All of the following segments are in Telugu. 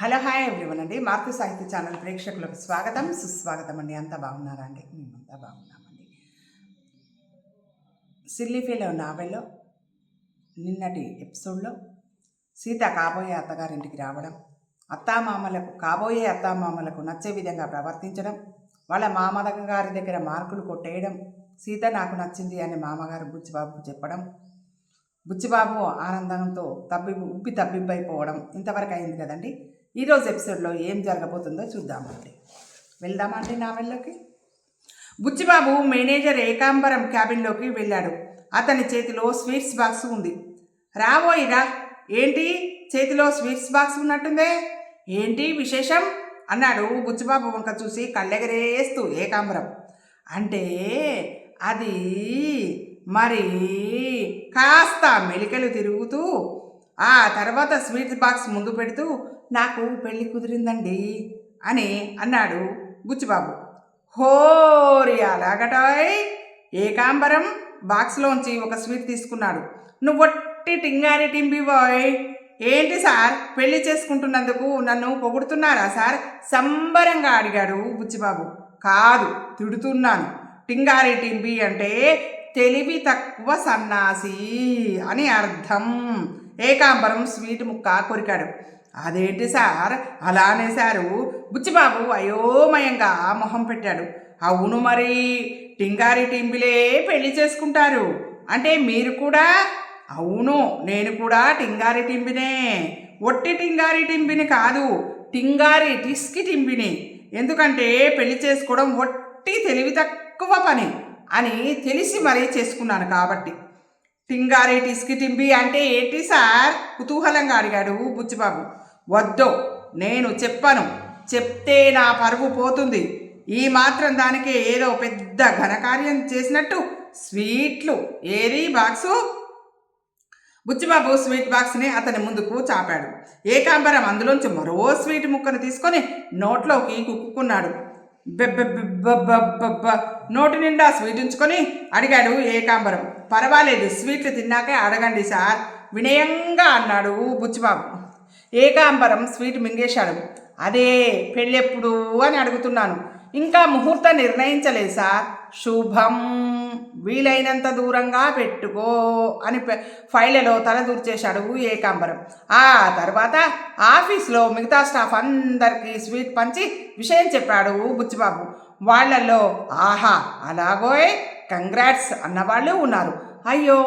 హలో హాయ్ ఎవ్రీవన్ అండి. మార్పు సాహిత్య ఛానల్ ప్రేక్షకులకు స్వాగతం సుస్వాగతం అండి. అంతా బాగున్నారా అండి? మేమంతా బాగున్నామండి. సిల్లీఫీలో నావెల్లో నిన్నటి ఎపిసోడ్లో సీత కాబోయే అత్తగారింటికి రావడం అత్తామామలకు కాబోయే అత్తామామలకు నచ్చే విధంగా ప్రవర్తించడం వాళ్ళ మామదగ గారి దగ్గర మార్కులు కొట్టేయడం సీత నాకు నచ్చింది అని మామగారు బుచ్చిబాబుకు చెప్పడం బుచ్చిబాబు ఆనందంతో తబ్బి ఉబ్బి తబ్బిబ్బైపోవడం ఇంతవరకు అయింది కదండి. ఈరోజు ఎపిసోడ్లో ఏం జరగబోతుందో చూద్దామండి. వెళ్దామండి నావెల్లోకి బుచ్చిబాబు మేనేజర్ ఏకాంబరం క్యాబిన్లోకి వెళ్ళాడు. అతని చేతిలో స్వీట్స్ బాక్స్ ఉంది. రాబోయిరా ఏంటి? చేతిలో స్వీట్స్ బాక్స్ ఉన్నట్టుందే? ఏంటి విశేషం? అన్నాడు బుచ్చిబాబు వంక చూసి కళ్ళెగరేస్తూ ఏకాంబరం. అంటే అది మరి కాస్త మెలికలు తిరుగుతూ ఆ తర్వాత స్వీట్స్ బాక్స్ ముందు పెడుతూ నాకు పెళ్ళి కుదిరిందండి అని అన్నాడు బుచ్చిబాబు. హోరి అలాగటాయ్ ఏకాంబరం బాక్స్లోంచి ఒక స్వీట్ తీసుకున్నాడు. నువ్వొట్టి టింగారి టింబి బాయ్! ఏంటి సార్? పెళ్ళి చేసుకుంటున్నందుకు నన్ను పొగుడుతున్నారా సార్? సంబరంగా అడిగాడు బుచ్చిబాబు. కాదు తిడుతున్నాను. టింగారి టింబి అంటే తెలివి తక్కువ సన్నాసి అని అర్థం. ఏకాంబరం స్వీట్ ముక్క కొరికాడు. అదేంటి సార్? అలానే సారు. బుచ్చిబాబు అయోమయంగా మొహం పెట్టాడు. అవును మరి టింగారి టింబిలే పెళ్ళి చేసుకుంటారు. అంటే మీరు కూడా? అవును నేను కూడా టింగారి టింబినే. ఒట్టి టింగారి టింబిని కాదు టింగారి టిస్కి టింబిని. ఎందుకంటే పెళ్ళి చేసుకోవడం ఒట్టి తెలివి తక్కువ పని అని తెలిసి మరీ చేసుకున్నాను కాబట్టి. టింగారి టిస్కి టింబి అంటే ఏంటి సార్? కుతూహలంగా అడిగాడు బుచ్చిబాబు. వద్దో. నేను చెప్పను. చెప్తే నా పరువు పోతుంది. ఈ మాత్రం దానికి ఏదో పెద్ద ఘనకార్యం చేసినట్టు స్వీట్లు ఏది బాక్సు? బుచ్చిబాబు స్వీట్ బాక్స్ని అతని ముందుకు చాపాడు. ఏకాంబరం అందులోంచి మరో స్వీట్ ముక్కను తీసుకొని నోట్లోకి కుక్కున్నాడు. నోటి నిండా స్వీట్ ఉంచుకొని అడిగాడు ఏకాంబరం. పర్వాలేదు స్వీట్లు తిన్నాకే అడగండి సార్. వినయంగా అన్నాడు బుచ్చిబాబు. ఏకాంబరం స్వీట్ మింగేశాడు. అదే పెళ్ళెప్పుడు అని అడుగుతున్నాను. ఇంకా ముహూర్తం నిర్ణయించలేదు సార్. శుభం వీలైనంత దూరంగా పెట్టుకో అని ఫైళ్ళలో తల దూర్చేశాడు ఏకాంబరం. ఆ తర్వాత ఆఫీస్లో మిగతా స్టాఫ్ అందరికీ స్వీట్ పంచి విషయం చెప్పాడు బుచ్చిబాబు. వాళ్ళల్లో ఆహా అలాగోయ్ కంగ్రాట్స్ అన్నవాళ్ళు ఉన్నారు. అయ్యో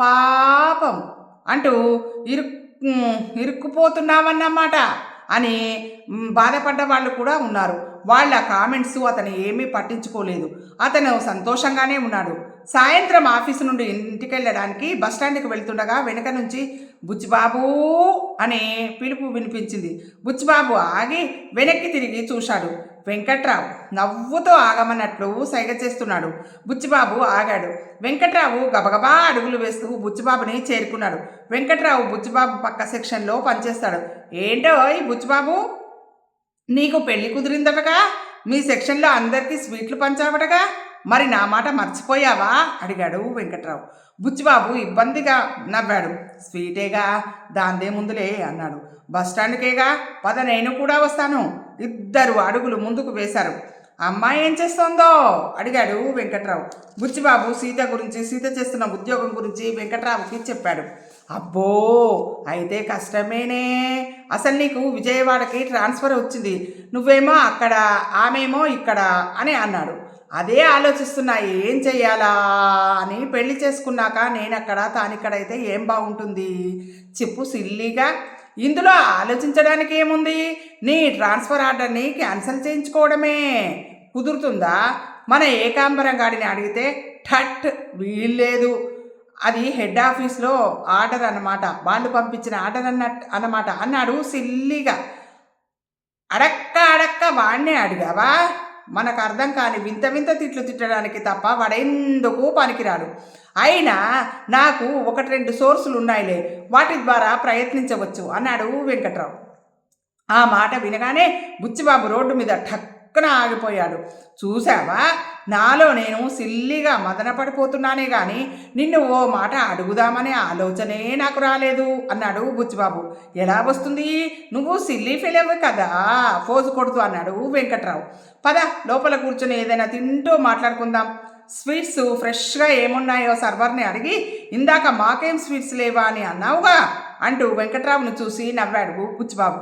పాపం అంటూ ఇరు ఇరుక్కుపోతున్నామన్నమాట అని బాధపడ్డ వాళ్ళు కూడా ఉన్నారు. వాళ్ళ కామెంట్స్ అతను ఏమీ పట్టించుకోలేదు. అతను సంతోషంగానే ఉన్నాడు. సాయంత్రం ఆఫీసు నుండి ఇంటికి వెళ్ళడానికి బస్టాండ్కి వెళ్తుండగా వెనుక నుంచి బుచ్చిబాబు అనే పిలుపు వినిపించింది. బుచ్చిబాబు ఆగి వెనక్కి తిరిగి చూశాడు. వెంకట్రావు నవ్వుతో ఆగమన్నట్లు సైగ చేస్తున్నాడు. బుచ్చిబాబు ఆగాడు. వెంకట్రావు గబగబా అడుగులు వేస్తూ బుచ్చిబాబుని చేరుకున్నాడు. వెంకట్రావు బుచ్చిబాబు పక్క సెక్షన్లో పనిచేస్తాడు. ఏంటో ఈ బుచ్చిబాబు? నీకు పెళ్ళి కుదిరిందటగా? మీ సెక్షన్లో అందరికీ స్వీట్లు పంచావటగా? మరి నా మాట మర్చిపోయావా? అడిగాడు వెంకట్రావు. బుచ్చిబాబు ఇబ్బందిగా నవ్వాడు. స్వీటేగా? దాందే ముందులే అన్నాడు. బస్టాండ్కేగా పద నేను కూడా వస్తాను. ఇద్దరు అడుగులు ముందుకు వేశారు. అమ్మాయి ఏం చేస్తోందో? అడిగాడు వెంకట్రావు. బుచ్చిబాబు సీత గురించి సీత చేస్తున్న ఉద్యోగం గురించి వెంకట్రావుకి చెప్పాడు. అబ్బో అయితే కష్టమేనే. అసలు నీకు విజయవాడకి ట్రాన్స్ఫర్ వచ్చింది. నువ్వేమో అక్కడ ఆమెమో ఇక్కడ అని అన్నాడు. అదే ఆలోచిస్తున్నా ఏం చెయ్యాలా అని పెళ్ళి చేసుకున్నాక నేనక్కడ తానిక్కడైతే ఏం బాగుంటుంది చెప్పు సిల్లీగా. ఇందులో ఆలోచించడానికి ఏముంది? నీ ట్రాన్స్ఫర్ ఆర్డర్ని క్యాన్సిల్ చేయించుకోవడమే. కుదురుతుందా? మన ఏకాంబరం గాడిని అడిగితే ఠట్ వీల్లేదు. అది హెడ్ ఆఫీస్లో ఆర్డర్ అన్నమాట. వాళ్ళు పంపించిన ఆర్డర్ అన్నట్టు అన్నమాట. అన్నాడు సిల్లీగా. అడక్క అడక్క వాడినే అడిగావా? మనకు అర్థం కాని వింత వింత తిట్లు తిట్టడానికి తప్ప వాడెందుకు పనికిరాడు. అయినా నాకు ఒకటి రెండు సోర్సులు ఉన్నాయిలే వాటి ద్వారా ప్రయత్నించవచ్చు అన్నాడు వెంకట్రావు. ఆ మాట వినగానే బుచ్చిబాబు రోడ్డు మీద ఠక్ టక్కున ఆగిపోయాడు. చూసావా నాలో నేను సిల్లిగా మదన పడిపోతున్నానే కానీ నిన్ను ఓ మాట అడుగుదామనే ఆలోచనే నాకు రాలేదు అన్నాడు బుచ్చిబాబు ఎలా వస్తుంది? నువ్వు సిల్లి ఫిలవ్ కదా ఫోజు కొడుతూ అన్నాడు వెంకట్రావు. పద లోపల కూర్చొని ఏదైనా తింటూ మాట్లాడుకుందాం. స్వీట్స్ ఫ్రెష్గా ఏమున్నాయో సర్వర్ని అడిగి ఇందాక మాకేం స్వీట్స్ లేవా అని అన్నావుగా? అంటూ వెంకట్రావును చూసి నవ్వాడు బుచ్చిబాబు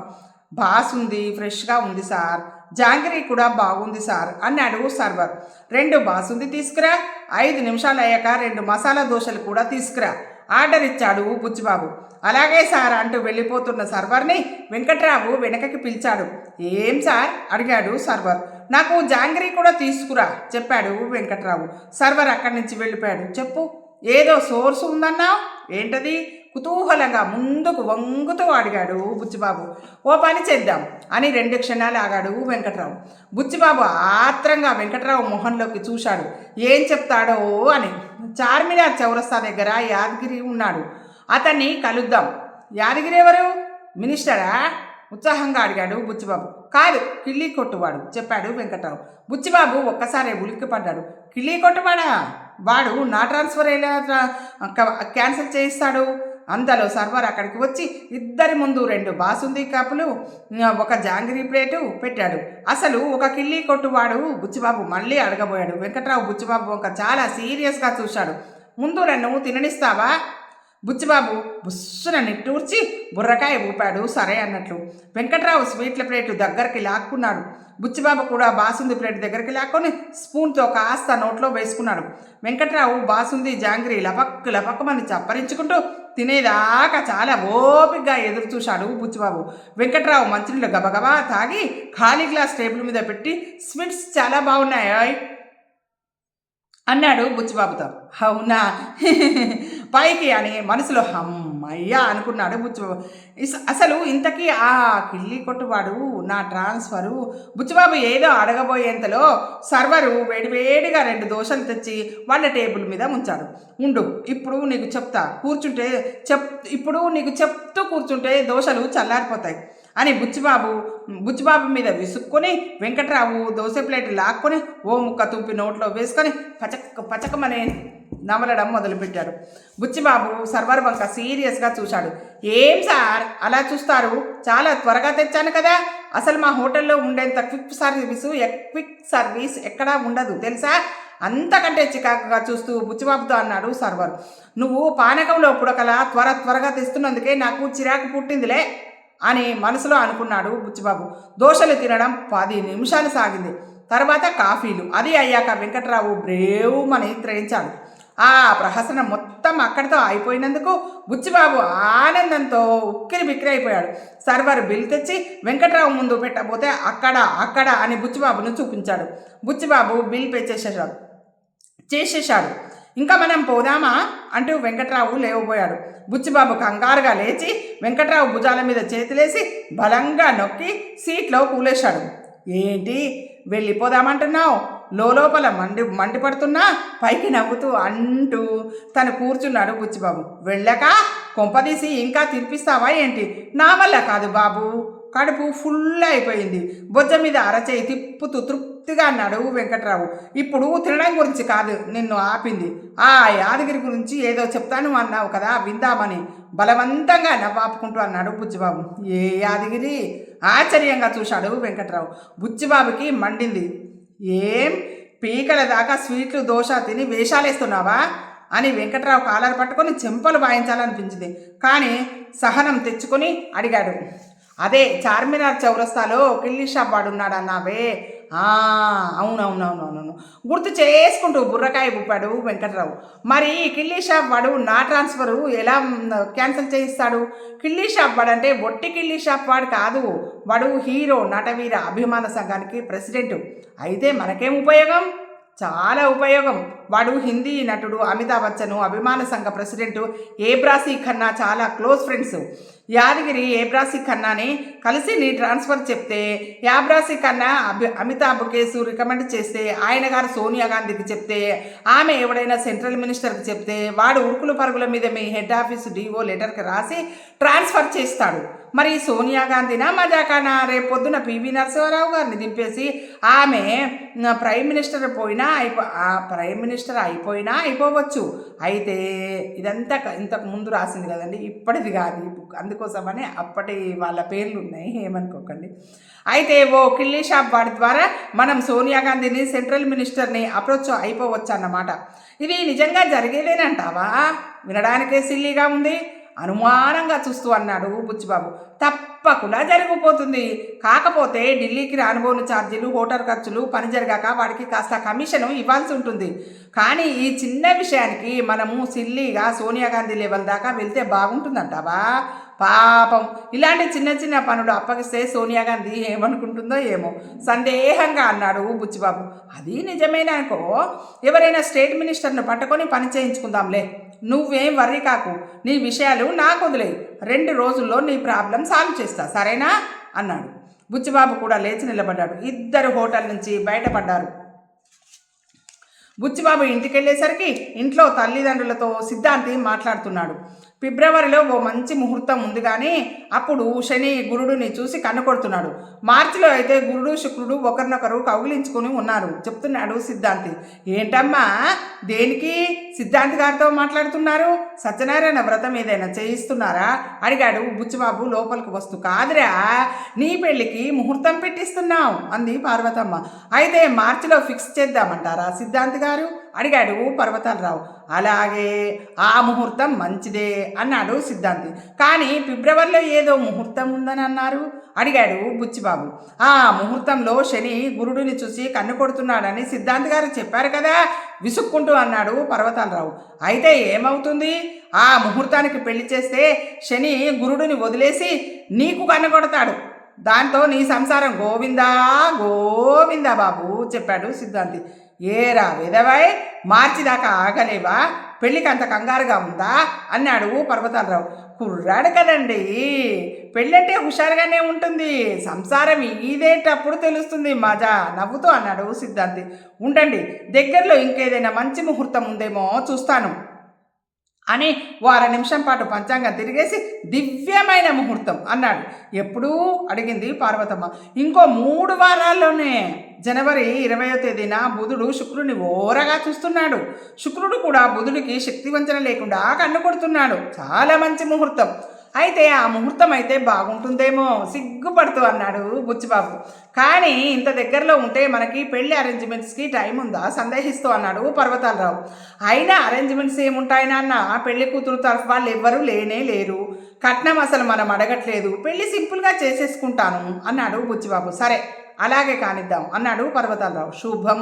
ఉంది ఫ్రెష్గా ఉంది సార్. జాంగ్రీ కూడా బాగుంది సార్ అన్నాడు సర్వర్. రెండు బాసుంది తీసుకురా. ఐదు నిమిషాలు అయ్యాక రెండు మసాలా దోశలు కూడా తీసుకురా. ఆర్డర్ ఇచ్చాడు బుచ్చిబాబు అలాగే సార్ అంటూ వెళ్ళిపోతున్న సర్వర్ని వెంకట్రావు వెనకకి పిలిచాడు. ఏం సార్? అడిగాడు సర్వర్. నాకు జాంగ్రీ కూడా తీసుకురా చెప్పాడు వెంకట్రావు. సర్వర్ అక్కడి నుంచి వెళ్ళిపోయాడు. చెప్పు. ఏదో సోర్స్ ఉందన్నావు? ఏంటది? కుతూహలంగా ముందుకు వంగుతూ అడిగాడు బుచ్చిబాబు. ఓ పని చేద్దాం అని రెండు క్షణాలు ఆగాడు వెంకట్రావు. బుచ్చిబాబు ఆత్రంగా వెంకట్రావు మొహంలోకి చూశాడు. ఏం చెప్తాడో అని. చార్మినార్ చౌరస్తా దగ్గర యాదగిరి ఉన్నాడు. అతన్ని కలుద్దాం. యాదగిరి ఎవరు? మినిస్టరా? ఉత్సాహంగా అడిగాడు బుచ్చిబాబు. కాదు కిళ్ళీ కొట్టువాడు చెప్పాడు వెంకట్రావు. బుచ్చిబాబు ఒక్కసారి ఉలిక్కిపడ్డాడు కిళ్ళీ కొట్టువాడా? వాడు నా ట్రాన్స్ఫర్ ఎలా క్యాన్సిల్ చేయిస్తాడు? అంతలో సర్వర్ అక్కడికి వచ్చి ఇద్దరి ముందు రెండు బాసుంది కప్పులు ఒక జాంగిరీ ప్లేటు పెట్టాడు. అసలు ఒక కిల్లీ కొట్టువాడు బుచ్చిబాబు మళ్ళీ అడగబోయాడు. వెంకట్రావు బుచ్చిబాబు ఒక చాలా సీరియస్గా చూశాడు. ముందు నన్ను తిననిస్తావా? బుచ్చిబాబు బుస్సున నిట్టూర్చి బుర్రకాయ ఊపాడు సరే అన్నట్లు. వెంకట్రావు స్వీట్ల ప్లేటు దగ్గరికి లాక్కున్నాడు. బుచ్చిబాబు కూడా బాసుంది ప్లేట్ దగ్గరికి లాక్కొని స్పూన్తో కాస్త నోట్లో వేసుకున్నాడు. వెంకట్రావు బాసుంది జాంగ్రీ లపక్ లపక్కమని చప్పరించుకుంటూ తినేదాకా చాలా ఓపిగ్గా ఎదురు చూశాడు బుచ్చిబాబు వెంకట్రావు మంచినీళ్ళు గబగబా తాగి ఖాళీ గ్లాస్ టేబుల్ మీద పెట్టి స్వీట్స్ చాలా బాగున్నాయి అన్నాడు బుచ్చిబాబుతో. అవునా? పైకి అని మనసులో హమ్మయ్యా అనుకున్నాడు బుచ్చిబాబు. అసలు ఇంతకీ ఆ కిల్లి కొట్టువాడు నా ట్రాన్స్ఫరు? బుచ్చిబాబు ఏదో అడగబోయేంతలో సర్వరు వేడివేడిగా రెండు దోశలు తెచ్చి వాళ్ళ టేబుల్ మీద ఉంచాడు ఉండు ఇప్పుడు నీకు చెప్తా. కూర్చుంటే చెప్ ఇప్పుడు నీకు చెప్తూ కూర్చుంటే దోశలు చల్లారిపోతాయి. అని బుచ్చిబాబు బుచ్చిబాబు మీద విసుక్కొని వెంకట్రావు దోశ ప్లేట్ లాక్కొని ఓ ముక్క తుంపి నోట్లో వేసుకొని పచక్ పచకమని నమలడం మొదలుపెట్టాడు. బుచ్చిబాబు సర్వర్ వంక సీరియస్గా చూశాడు. ఏం సార్? అలా చూస్తారు? చాలా త్వరగా తెచ్చాను కదా. అసలు మా హోటల్లో ఉండేంత క్విక్ సర్వీసు క్విక్ సర్వీస్ ఎక్కడా ఉండదు తెలుసా? అంతకంటే చికాకుగా చూస్తూ బుచ్చిబాబుతో అన్నాడు సర్వర్. నువ్వు పానకంలో పుడకలా త్వర త్వరగా తెస్తున్నందుకే నాకు చిరాకు పుట్టిందిలే. అని మనసులో అనుకున్నాడు బుచ్చిబాబు. దోశలు తినడం పది నిమిషాలు సాగింది. తర్వాత కాఫీలు. అది అయ్యాక వెంకట్రావు బ్రేవుమని త్రయించాడు ఆ ప్రహసనం మొత్తం అక్కడితో అయిపోయినందుకు బుచ్చిబాబు ఆనందంతో ఉక్కిరి బిక్కిరి అయిపోయాడు. సర్వర్ బిల్ తెచ్చి వెంకట్రావు ముందు పెట్టబోతే అక్కడ అక్కడ అని బుచ్చిబాబును చూపించాడు. బుచ్చిబాబు బిల్ పే చేసేసాడు చేసేసాడు ఇంకా మనం పోదామా? అంటూ వెంకట్రావు లేవబోయాడు. బుచ్చిబాబు కంగారుగా లేచి వెంకట్రావు భుజాల మీద చేతిలేసి బలంగా నొక్కి సీట్లో కూలేశాడు. ఏంటి? వెళ్ళిపోదామంటున్నావు? లోపల మండి మండిపడుతున్నా పైకి నవ్వుతూ అంటూ తను కూర్చున్నాడు బుచ్చిబాబు. వెళ్ళక కొంపదీసి ఇంకా తినిపిస్తావా ఏంటి? నా వల్ల కాదు బాబు. కడుపు ఫుల్ అయిపోయింది. బొజ్జ మీద అరచేయి తిప్పుతూ తృప్తిగా అన్నాడు వెంకట్రావు. ఇప్పుడు తినడం గురించి కాదు నిన్ను ఆపింది. ఆ యాదగిరి గురించి ఏదో చెప్తాను అన్నావు కదా విందామని. బలవంతంగా నవ్వాపుకుంటూ అన్నాడు బుచ్చిబాబు ఏ యాదగిరి? ఆశ్చర్యంగా చూశాడు వెంకట్రావు. బుచ్చిబాబుకి మండింది. ఏం? పీకల దాకా స్వీట్లు దోశ తిని వేషాలేస్తున్నావా? అని వెంకట్రావు కాలర్ పట్టుకొని చెంపలు వాయించాలనిపించింది. కానీ సహనం తెచ్చుకొని అడిగాడు. అదే చార్మినార్ చౌరస్తాలో కిల్లీ షాప్ వాడు ఉన్నాడు అన్నావే అవునవునవునవును అవునవునవునవునవును. గుర్తు చేసుకుంటూ బుర్రకాయ పుప్పాడు వెంకట్రావు. మరి కిల్లీ షాప్ వాడు నా ట్రాన్స్ఫరు ఎలా క్యాన్సిల్ చేయిస్తాడు? కిల్లీ షాప్ వాడు అంటే బొట్టి కిల్లీ షాప్ వాడు కాదు. వాడు హీరో నటవీర అభిమాన సంఘానికి ప్రెసిడెంట్. అయితే మనకేం ఉపయోగం? చాలా ఉపయోగం. వాడు హిందీ నటుడు అమితాబ్ బచ్చన్ అభిమాన సంఘ ప్రెసిడెంట్ ఏబ్రాసీ ఖన్నా చాలా క్లోజ్ ఫ్రెండ్స్. యాదగిరి ఏబ్రాసి ఖన్నాని కలిసి నీ ట్రాన్స్ఫర్ చెప్తే యాబ్రాసి ఖన్నా అభి అమితాబ్ కేసు రికమెండ్ చేస్తే ఆయన గారు సోనియా గాంధీకి చెప్తే ఆమె ఎవడైనా సెంట్రల్ మినిస్టర్కి చెప్తే వాడు ఉరుకుల పరుగుల మీద మీ హెడ్ ఆఫీస్ డిఓ లెటర్కి రాసి ట్రాన్స్ఫర్ చేస్తాడు. మరి సోనియా గాంధీనా మజాకానా? రేపు పొద్దున పివి నరసింహారావు గారిని దింపేసి ఆమె ప్రైమ్ మినిస్టర్ పోయినా అయిపో ఆ ప్రైమ్ మినిస్టర్ అయిపోయినా అయిపోవచ్చు. అయితే ఇదంతా ఇంతకు ముందు రాసింది కదండి ఇప్పటిది కాదు అందుకు అందుకోసమని అప్పటి వాళ్ళ పేర్లు ఉన్నాయి ఏమనుకోకండి. అయితే ఓ కిల్లీ షాప్ వాడి ద్వారా మనం సోనియా గాంధీని సెంట్రల్ మినిస్టర్ని అప్రోచ్ అయిపోవచ్చు అన్నమాట ఇది నిజంగా జరిగేదేనంటావా? వినడానికే సిల్లీగా ఉంది. అనుమానంగా చూస్తూ అన్నాడు బుచ్చిబాబు. తప్పకుండా జరిగిపోతుంది. కాకపోతే ఢిల్లీకి రానుబోను ఛార్జీలు హోటల్ ఖర్చులు పని జరిగాక వాడికి కాస్త కమిషన్ ఇవ్వాల్సి ఉంటుంది. కానీ ఈ చిన్న విషయానికి మనము సిల్లీగా సోనియా గాంధీ లెవెల్ దాకా వెళ్తే బాగుంటుందంటావా? పాపం. ఇలాంటి చిన్న చిన్న పనులు అప్పగిస్తే సోనియా గాంధీ ఏమనుకుంటుందో ఏమో. సందేహంగా అన్నాడు బుచ్చిబాబు. అది నిజమేననుకో ఎవరైనా స్టేట్ మినిస్టర్ను పట్టుకొని పని చేయించుకుందాంలే. నువ్వేం వర్రీ కాకు. నీ విషయాలు నాకు వదిలే రెండు రోజుల్లో నీ ప్రాబ్లం సాల్వ్ చేస్తా. సరేనా? అన్నాడు. బుచ్చిబాబు కూడా లేచి నిలబడ్డాడు. ఇద్దరు హోటల్ నుంచి బయటపడ్డారు. బుచ్చిబాబు ఇంటికి వెళ్ళేసరికి ఇంట్లో తల్లిదండ్రులతో సిద్ధాంతి మాట్లాడుతున్నాడు. ఫిబ్రవరిలో ఓ మంచి ముహూర్తం ఉంది కానీ అప్పుడు శని గురుడుని చూసి కన్నుకొడుతున్నాడు మార్చిలో అయితే గురుడు శుక్రుడు ఒకరినొకరు కౌగిలించుకుని ఉన్నారు. చెప్తున్నాడు సిద్ధాంతి. ఏంటమ్మా? దేనికి? సిద్ధాంతి గారితో మాట్లాడుతున్నారు? సత్యనారాయణ వ్రతం ఏదైనా చేయిస్తున్నారా? అడిగాడు బుచ్చిబాబు లోపలికి వస్తూ. కాదురా నీ పెళ్ళికి ముహూర్తం పెట్టిస్తున్నావు అంది పార్వతమ్మ. అయితే మార్చిలో ఫిక్స్ చేద్దామంటారా సిద్ధాంతి గారు? అడిగాడు పర్వతాలరావు అలాగే ఆ ముహూర్తం మంచిదే అన్నాడు సిద్ధాంతి. కానీ ఫిబ్రవరిలో ఏదో ముహూర్తం ఉందని అన్నారు? అడిగాడు బుచ్చిబాబు. ఆ ముహూర్తంలో శని గురుడిని చూసి కన్ను కొడుతున్నాడని సిద్ధాంతి గారు చెప్పారు కదా! విసుక్కుంటూ అన్నాడు పర్వతాలరావు. అయితే ఏమవుతుంది? ఆ ముహూర్తానికి పెళ్ళి చేస్తే శని గురుడిని వదిలేసి నీకు కన్ను కొడతాడు. దాంతో నీ సంసారం గోవిందా గోవిందా బాబు చెప్పాడు సిద్ధాంతి. ఏరా విధవై మార్చి దాకా ఆగలేవా? పెళ్ళికి అంత కంగారుగా ఉందా? అన్నాడు పర్వతాలరావు కుర్రాడు కదండి. పెళ్ళంటే హుషారుగానే ఉంటుంది. సంసారం ఇదేటప్పుడు తెలుస్తుంది మజా. నవ్వుతూ అన్నాడు సిద్ధాంతి. ఉండండి దగ్గరలో ఇంకేదైనా మంచి ముహూర్తం ఉందేమో చూస్తాను. అని వార నిమిషం పాటు పంచాంగం తిరిగేసి దివ్యమైన ముహూర్తం అన్నాడు. ఎప్పుడూ అడిగింది పార్వతమ్మ ఇంకో మూడు వారాల్లోనే జనవరి ఇరవయో తేదీన బుధుడు శుక్రుని ఓరగా చూస్తున్నాడు. శుక్రుడు కూడా బుధుడికి శక్తివంచన లేకుండా కన్ను కొడుతున్నాడు. చాలా మంచి ముహూర్తం. అయితే ఆ ముహూర్తం అయితే బాగుంటుందేమో సిగ్గుపడుతూ అన్నాడు బుచ్చిబాబు. కానీ ఇంత దగ్గరలో ఉంటే మనకి పెళ్ళి అరేంజ్మెంట్స్కి టైం ఉందా? సందేహిస్తూ అన్నాడు పర్వతాలరావు. అయినా అరేంజ్మెంట్స్ ఏముంటాయి నాన్న పెళ్ళి కూతురు తరఫు వాళ్ళు ఎవ్వరూ లేనే లేరు. కట్నం అసలు మనం అడగట్లేదు. పెళ్ళి సింపుల్గా చేసేసుకుంటాను అన్నాడు బుచ్చిబాబు. సరే అలాగే కానిద్దాం అన్నాడు పర్వతాలరావు శుభం.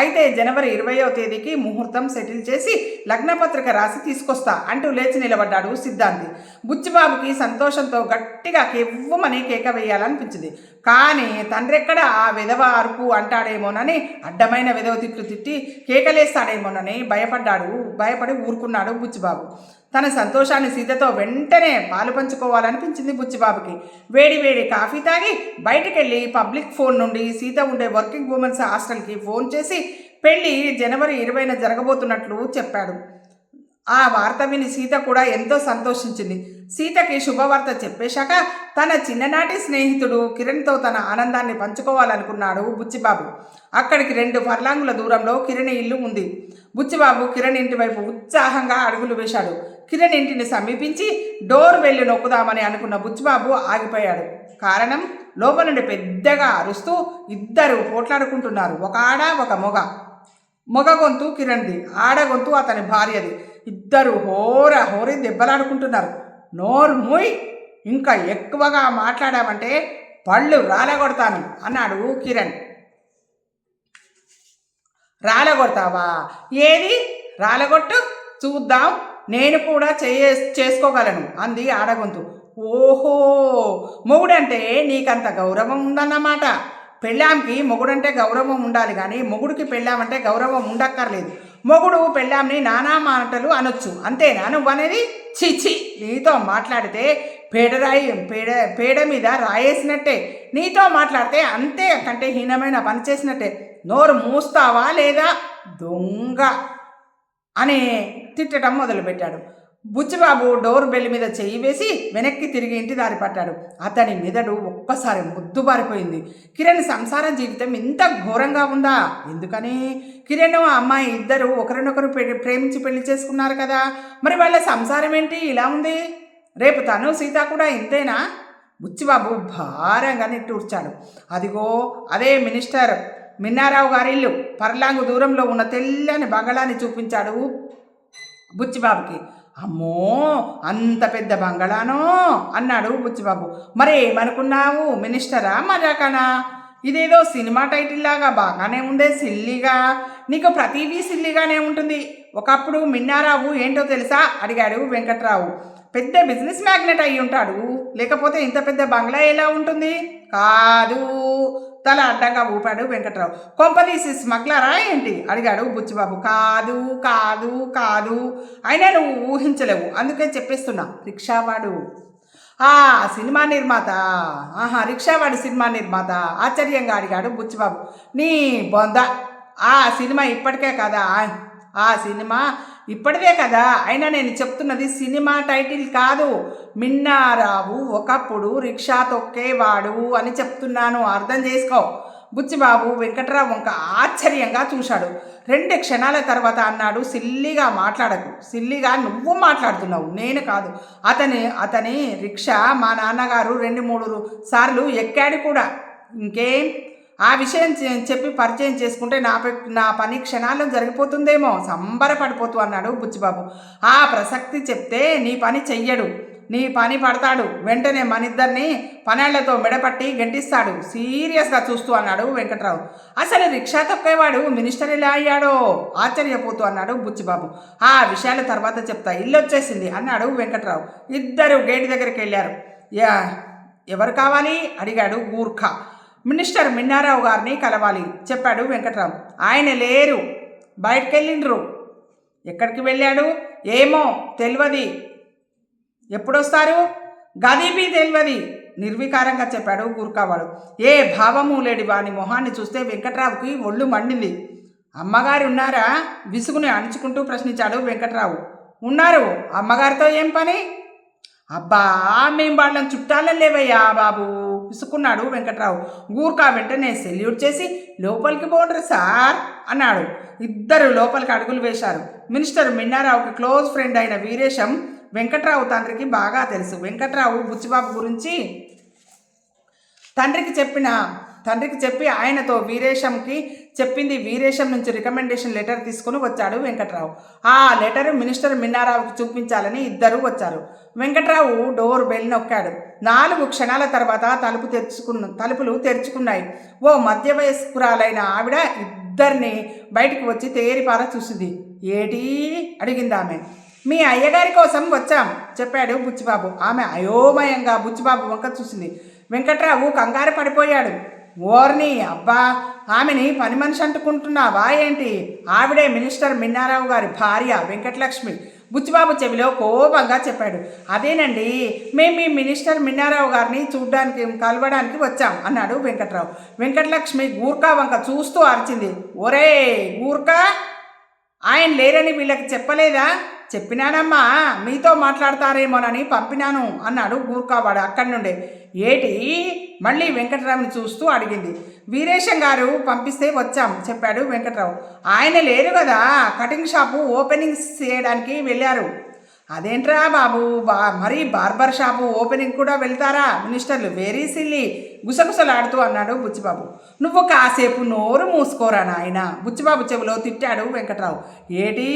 అయితే జనవరి ఇరవయో తేదీకి ముహూర్తం సెటిల్ చేసి లగ్నపత్రిక రాసి తీసుకొస్తా అంటూ లేచి నిలబడ్డాడు సిద్ధాంతి. బుచ్చిబాబుకి సంతోషంతో గట్టిగా కెవ్వమని కేక వేయాలనిపించింది. కానీ తండ్రెక్కడ ఆ విధవ అరుపు అంటాడేమోనని అడ్డమైన విధవ తిట్లు తిట్టి కేకలేస్తాడేమోనని భయపడ్డాడు భయపడి ఊరుకున్నాడు బుచ్చిబాబు. తన సంతోషాన్ని సీతతో వెంటనే పాలు పంచుకోవాలనిపించింది బుచ్చిబాబుకి వేడి వేడి కాఫీ తాగి బయటికెళ్ళి పబ్లిక్ ఫోన్ నుండి సీత ఉండే వర్కింగ్ ఉమెన్స్ హాస్టల్కి ఫోన్ చేసి పెళ్ళి జనవరి ఇరవైన జరగబోతున్నట్లు చెప్పాడు. ఆ వార్త విని సీత కూడా ఎంతో సంతోషించింది. సీతకి శుభవార్త చెప్పేశాక తన చిన్ననాటి స్నేహితుడు కిరణ్తో తన ఆనందాన్ని పంచుకోవాలనుకున్నాడు బుచ్చిబాబు అక్కడికి రెండు ఫర్లాంగుల దూరంలో కిరణ్ ఇల్లు ఉంది. బుచ్చిబాబు కిరణ్ ఇంటి వైపు ఉత్సాహంగా అడుగులు వేశాడు. కిరణ్ ఇంటిని సమీపించి డోర్ వెళ్ళి నొక్కుదామని అనుకున్న బుచ్చిబాబు ఆగిపోయాడు. కారణం లోపల నుండి పెద్దగా అరుస్తూ ఇద్దరు పోట్లాడుకుంటున్నారు. ఒక ఆడ ఒక మొగ. మొగ గొంతు కిరణ్ది ఆడ గొంతు అతని భార్యది. ఇద్దరు హోర హోరి దెబ్బలాడుకుంటున్నారు. నోరు మూయ్ ఇంకా ఎక్కువగా మాట్లాడామంటే పళ్ళు రాలగొడతాను అన్నాడు కిరణ్. రాలగొడతావా? ఏది? రాలగొట్టు? చూద్దాం. నేను కూడా చేయ చేసుకోగలను అంది ఆడగొంతు. ఓహో! మొగుడంటే నీకంత గౌరవం ఉందన్నమాట. పెళ్ళాంకి మొగుడంటే గౌరవం ఉండాలి కానీ మొగుడికి పెళ్ళామంటే గౌరవం ఉండక్కర్లేదు. మొగుడు పెళ్ళాంని నానా మాటలు అనొచ్చు. అంతేనా నువ్వనేది? చిచి నీతో మాట్లాడితే పేడ రాయి పేడ పేడ మీద రాయేసినట్టే. నీతో మాట్లాడితే అంతే కంటే హీనమైన పని చేసినట్టే. నోరు మూస్తావా లేదా? దొంగ! అని తిట్టడం మొదలుపెట్టాడు. బుచ్చిబాబు డోర్ బెల్ మీద చెయ్యి వేసి వెనక్కి తిరిగి ఇంటి దారి పట్టాడు. అతని మెదడు ఒక్కసారి ముద్దుబారిపోయింది కిరణ్ సంసార జీవితం ఇంత ఘోరంగా ఉందా? ఎందుకని? కిరణ్ ఆ అమ్మాయి ఇద్దరు ఒకరినొకరు పె- ప్రేమించి పెళ్ళి చేసుకున్నారు కదా. మరి వాళ్ళ సంసారం ఏంటి? ఇలా ఉంది? రేపు తను సీత కూడా ఇంతేనా? బుచ్చిబాబు భారంగా నిట్టూర్చాడు. అదిగో అదే మినిస్టర్ మిన్నారావు గారి ఇల్లు పర్లాంగు దూరంలో ఉన్న తెల్లని బంగళాన్ని చూపించాడు బుచ్చిబాబుకి. అమ్మో అంత పెద్ద బంగళానో? అన్నాడు బుచ్చిబాబు. మరేమనుకున్నావు మినిస్టరా మజాకనా? ఇదేదో సినిమా టైటిల్ లాగా బాగానే ఉండే సిల్లిగా. నీకు ప్రతిదీ సిల్లీగానే ఉంటుంది. ఒకప్పుడు మిన్నారావు ఏంటో తెలుసా? అడిగాడు వెంకట్రావు. పెద్ద బిజినెస్ మ్యాగ్నెట్ అయి ఉంటాడు లేకపోతే ఇంత పెద్ద బంగ్లా ఎలా ఉంటుంది? కాదు. తల అడ్డంగా ఊపాడు వెంకట్రావు. కొంపదీసి స్మగ్లరా ఏంటి? అడిగాడు బుచ్చిబాబు. కాదు కాదు కాదు. అయినా నువ్వు ఊహించలేవు. అందుకే చెప్పేస్తున్నా. రిక్షావాడు. ఆ సినిమా నిర్మాత. ఆహా రిక్షావాడు సినిమా నిర్మాత. ఆశ్చర్యంగా అడిగాడు బుచ్చిబాబు. నీ బొంద. ఆ సినిమా ఇప్పటికే కదా. ఆ సినిమా ఇప్పటిదే కదా. అయినా నేను చెప్తున్నది సినిమా టైటిల్ కాదు. మిన్నారావు ఒకప్పుడు రిక్షా తొక్కేవాడు అని చెప్తున్నాను. అర్థం చేసుకో. బుచ్చిబాబు వెంకట్రావు వంక ఆశ్చర్యంగా చూశాడు. రెండు క్షణాల తర్వాత అన్నాడు సిల్లిగా మాట్లాడకు. సిల్లిగా నువ్వు మాట్లాడుతున్నావు. నేను కాదు. అతని అతని రిక్షా మా నాన్నగారు రెండు మూడు సార్లు ఎక్కాడు కూడా. ఇంకేం ఆ విషయం చెప్పి పరిచయం చేసుకుంటే నా నా పని క్షణాల్లో జరిగిపోతుందేమో. సంబరపడిపోతూ అన్నాడు బుచ్చిబాబు. ఆ ప్రసక్తి చెప్తే నీ పని చెయ్యడు. నీ పని పడతాడు. వెంటనే మనిద్దరిని పనేళ్ళతో మెడపట్టి గెంటిస్తాడు. సీరియస్గా చూస్తూ అన్నాడు వెంకట్రావు. అసలు రిక్షా తొక్కేవాడు మినిస్టర్ ఇలా అయ్యాడో? ఆశ్చర్యపోతూ అన్నాడు బుచ్చిబాబు. ఆ విషయాల తర్వాత చెప్తా. ఇల్లు వచ్చేసింది అన్నాడు వెంకట్రావు. ఇద్దరు గేటు దగ్గరికి వెళ్ళారు. యా ఎవరు కావాలి? అడిగాడు గూర్ఖా. మినిస్టర్ మిన్నారావు గారిని కలవాలి. చెప్పాడు వెంకట్రావు. ఆయన లేరు. బయటకు వెళ్ళిండ్రు ఎక్కడికి వెళ్ళాడు? ఏమో తెలియదు ఎప్పుడొస్తారు? గదీబీ తెలియదు నిర్వికారంగా చెప్పాడు గురుకావాడు. ఏ భావము లేడి వాని మొహాన్ని చూస్తే వెంకట్రావుకి ఒళ్ళు మండింది. అమ్మగారు ఉన్నారా? విసుగుని అణుచుకుంటూ ప్రశ్నించాడు వెంకట్రావు. ఉన్నారు. అమ్మగారితో ఏం పని? అబ్బా మేం వాళ్ళని చుట్టాలని లేవయ్యా బాబు. విసుకున్నాడు వెంకట్రావు. గూర్ఖా వెంటనే సెల్యూట్ చేసి లోపలికి పోండ్రు సార్ అన్నాడు. ఇద్దరు లోపలికి అడుగులు వేశారు. మినిస్టర్ మిన్నారావుకి క్లోజ్ ఫ్రెండ్ అయిన వీరేశం వెంకట్రావు తండ్రికి బాగా తెలుసు. వెంకట్రావు బుచ్చిబాబు గురించి తండ్రికి చెప్పిన తండ్రికి చెప్పి ఆయనతో వీరేశంకి చెప్పింది వీరేశం నుంచి రికమెండేషన్ లెటర్ తీసుకుని వచ్చాడు వెంకట్రావు. ఆ లెటర్ మినిస్టర్ మిన్నారావుకి చూపించాలని ఇద్దరు వచ్చారు. వెంకట్రావు డోర్ బెల్ నొక్కాడు. నాలుగు క్షణాల తర్వాత తలుపు తెరుచుకున్న తలుపులు తెరుచుకున్నాయి. ఓ మధ్య వయస్కురాలైన ఆవిడ ఇద్దరిని బయటికి వచ్చి తేరిపార చూసింది. ఏటి? అడిగింది ఆమె. మీ అయ్యగారి కోసం వచ్చాం చెప్పాడు బుచ్చిబాబు. ఆమె అయోమయంగా బుచ్చిబాబు వంక చూసింది. వెంకట్రావు కంగారు పడిపోయాడు. ఓర్ని అబ్బా ఆమెని పని మనిషి అంటుకుంటున్నావా ఏంటి? ఆవిడే మినిస్టర్ మిన్నారావు గారి భార్య వెంకటలక్ష్మి. బుచ్చిబాబు చెవిలో కోపంగా చెప్పాడు. అదేనండి మేము మీ మినిస్టర్ మిన్నారావు గారిని చూడ్డానికి కలవడానికి వచ్చాం అన్నాడు వెంకట్రావు. వెంకటలక్ష్మి గూర్ఖా వంక చూస్తూ అరిచింది. ఒరే గూర్ఖా! ఆయన లేరని వీళ్ళకి చెప్పలేదా? చెప్పినానమ్మా మీతో మాట్లాడతారేమోనని పంపినాను అన్నాడు గూర్ఖావాడు అక్కడి నుండే. ఏటి? మళ్ళీ వెంకటరావుని చూస్తూ అడిగింది. వీరేశం గారు పంపిస్తే వచ్చాం చెప్పాడు వెంకటరావు. ఆయన లేరు కదా కటింగ్ షాపు ఓపెనింగ్ చేయడానికి వెళ్ళారు. అదేంట్రా బాబు? బా మరీ బార్బర్ షాపు ఓపెనింగ్ కూడా వెళ్తారా? మినిస్టర్లు వెరీ సిల్లీ గుసగుసలాడుతూ అన్నాడు బుచ్చిబాబు. నువ్వు కాసేపు నోరు మూసుకోరా నాయన? బుచ్చిబాబు చెవిలో తిట్టాడు వెంకట్రావు. ఏటి?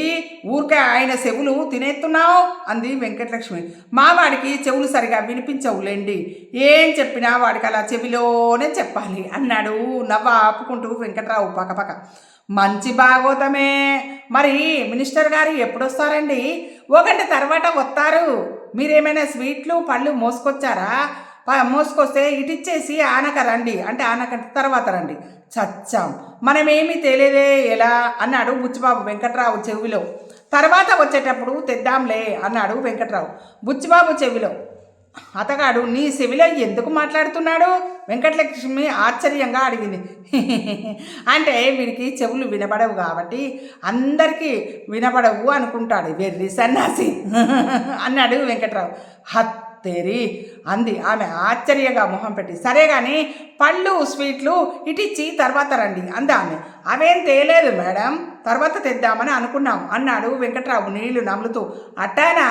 ఊరికే ఆయన చెవులు తినేస్తున్నావు? అంది వెంకటలక్ష్మి. మా వాడికి చెవులు సరిగా వినిపించవులేండి. ఏం చెప్పినా వాడికి అలా చెవిలోనే చెప్పాలి అన్నాడు నవ్వ ఆపుకుంటూ వెంకట్రావు పక్కపక్క. మంచి భాగోతమే. మరి మినిస్టర్ గారు ఎప్పుడు వస్తారండి ఓ గంట తర్వాత వస్తారు. మీరేమైనా స్వీట్లు పళ్ళు మోసుకొచ్చారా? మోసుకొస్తే ఇటిచ్చేసి ఆనక రండి. అంటే ఆనక తర్వాత రండి. చచ్చాం. మనమేమీ తెలియదే ఎలా? అన్నాడు బుచ్చిబాబు వెంకట్రావు చెవిలో. తర్వాత వచ్చేటప్పుడు తెద్దాంలే అన్నాడు వెంకట్రావు. బుచ్చిబాబు చెవిలో. అతగాడు నీ చెవిలో ఎందుకు మాట్లాడుతున్నాడు? వెంకటలక్ష్మి ఆశ్చర్యంగా అడిగింది. అంటే వీడికి చెవులు వినపడవు కాబట్టి అందరికీ వినపడవు అనుకుంటాడు. వెర్రి సన్నాసి. అన్నాడు వెంకట్రావు. హత్తేరి అంది. ఆమె ఆశ్చర్యంగా మొహం పెట్టి సరే కానీ పళ్ళు స్వీట్లు ఇటిచ్చి తర్వాత రండి అంది ఆమె అవేం తేలేదు మేడం తర్వాత తెద్దామని అనుకున్నాం అన్నాడు వెంకట్రావు నీళ్ళు నములుతూ. అట్టానా?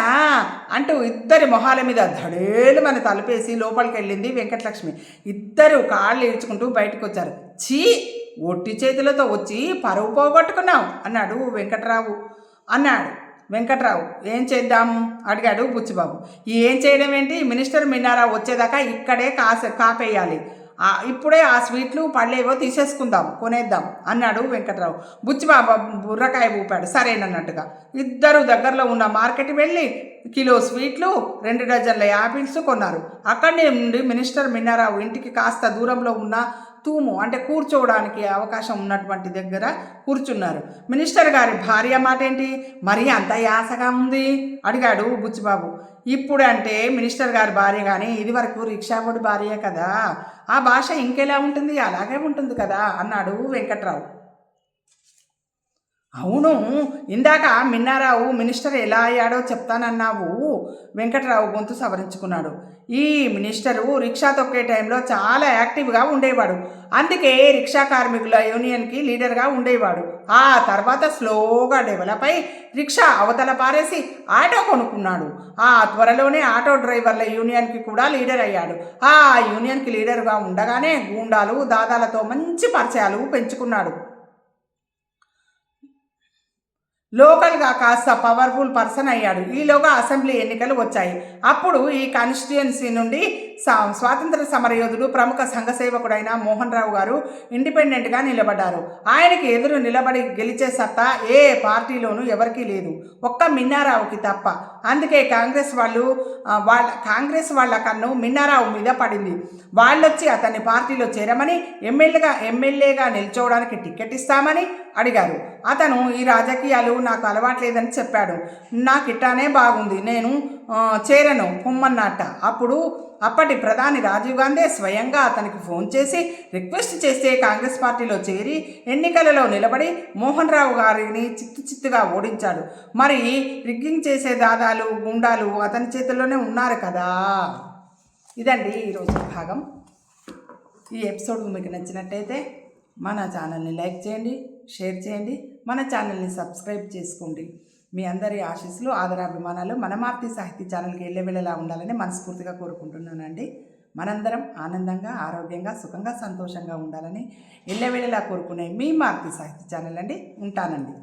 అంటూ ఇద్దరి మొహాల మీద ధడేలు మన తలుపేసి లోపలికి వెళ్ళింది వెంకటలక్ష్మి. ఇద్దరు కాళ్ళు ఈడ్చుకుంటూ బయటకు వచ్చారు ఛీ ఒట్టి చేతులతో వచ్చి పరువు పోగొట్టుకున్నాం అన్నాడు వెంకట్రావు. అన్నాడు. వెంకట్రావు ఏం చేద్దాం? అడిగాడు బుచ్చిబాబు. ఈ ఏం చేయడం ఏంటి? మినిస్టర్ మిన్నారా వచ్చేదాకా ఇక్కడే కాస కాపేయాలి. ఇప్పుడే ఆ స్వీట్లు పళ్ళేవో తీసేసుకుందాం కొనేద్దాం అన్నాడు వెంకట్రావు. బుచ్చిబాబు బుర్రకాయ ఊపాడు. సరేనన్నట్టుగా. ఇద్దరు దగ్గరలో ఉన్న మార్కెట్ వెళ్ళి కిలో స్వీట్లు రెండు డజన్ల యాపిల్స్ కొన్నారు. అక్కడి నుండి మినిస్టర్ మిన్నారావు ఇంటికి కాస్త దూరంలో ఉన్న తూము అంటే కూర్చోవడానికి అవకాశం ఉన్నటువంటి దగ్గర కూర్చున్నారు. మినిస్టర్ గారి భార్య మాట ఏంటి మరీ అంత యాసగా ఉంది. అడిగాడు బుచ్చిబాబు. ఇప్పుడు అంటే మినిస్టర్ గారి భార్య కానీ ఇదివరకు రిక్షావుడి భార్య కదా. ఆ భాష ఇంకెలా ఉంటుంది? అలాగే ఉంటుంది కదా అన్నాడు వెంకట్రావు. అవును ఇందాక మిన్నారావు మినిస్టర్ ఎలా అయ్యాడో చెప్తానన్నావు. వెంకట్రావు గొంతు సవరించుకున్నాడు. ఈ మినిస్టరు రిక్షా తొక్కే టైంలో చాలా యాక్టివ్గా ఉండేవాడు. అందుకే రిక్షా కార్మికుల యూనియన్కి లీడర్గా ఉండేవాడు. ఆ తర్వాత స్లోగా డెవలప్ అయి రిక్షా అవతల పారేసి ఆటో కొనుక్కున్నాడు. ఆ త్వరలోనే ఆటో డ్రైవర్ల యూనియన్కి కూడా లీడర్ అయ్యాడు. ఆ యూనియన్కి లీడర్గా ఉండగానే గూండాలు దాదాలతో మంచి పరిచయాలు పెంచుకున్నాడు. లోకల్గా కాస్త పవర్ఫుల్ పర్సన్ అయ్యాడు. ఈలోగా అసెంబ్లీ ఎన్నికలు వచ్చాయి. అప్పుడు ఈ కాన్స్టిట్యుయెన్సీ నుండి స్వాతంత్ర సమరయోధుడు ప్రముఖ సంఘ సేవకుడైన మోహన్ రావు గారు ఇండిపెండెంట్గా నిలబడ్డారు. ఆయనకి ఎదురు నిలబడి గెలిచే సత్తా ఏ పార్టీలోనూ ఎవరికీ లేదు. ఒక్క మిన్నారావుకి తప్ప. అందుకే కాంగ్రెస్ వాళ్ళు వాళ్ళ కాంగ్రెస్ వాళ్ళ కన్ను మిన్నారావు మీద పడింది. వాళ్ళొచ్చి అతన్ని పార్టీలో చేరమని ఎమ్మెల్యేగా ఎమ్మెల్యేగా నిల్చోవడానికి టికెట్ ఇస్తామని అడిగారు. అతను ఈ రాజకీయాలు నాకు అలవాట్లేదని చెప్పాడు. నాకు ఇట్టానే బాగుంది. నేను చేరను పొమ్మన్నట్ట అప్పుడు అప్పటి ప్రధాని రాజీవ్ గాంధీ స్వయంగా అతనికి ఫోన్ చేసి రిక్వెస్ట్ చేస్తే కాంగ్రెస్ పార్టీలో చేరి ఎన్నికలలో నిలబడి మోహన్ రావు గారిని చిత్తు చిత్తుగా ఓడించాడు. మరి రిగ్గింగ్ చేసే దాదాలు గుండాలు అతని చేతుల్లోనే ఉన్నారు కదా. ఇదండి ఈరోజు భాగం. ఈ ఎపిసోడ్ మీకు నచ్చినట్టయితే మన ఛానల్ని లైక్ చేయండి షేర్ చేయండి మన ఛానల్ని సబ్స్క్రైబ్ చేసుకోండి. మీ అందరి ఆశీస్సులు ఆదరాభిమానాలు మనమార్తి సాహితీ ఛానల్కి వెళ్ళేవేళలా ఉండాలని మనస్ఫూర్తిగా కోరుకుంటున్నానండి. మనందరం ఆనందంగా ఆరోగ్యంగా సుఖంగా సంతోషంగా ఉండాలని వెళ్ళేవేళలా కోరుకునే మీ మార్తి సాహితీ ఛానల్ అండి. ఉంటానండి.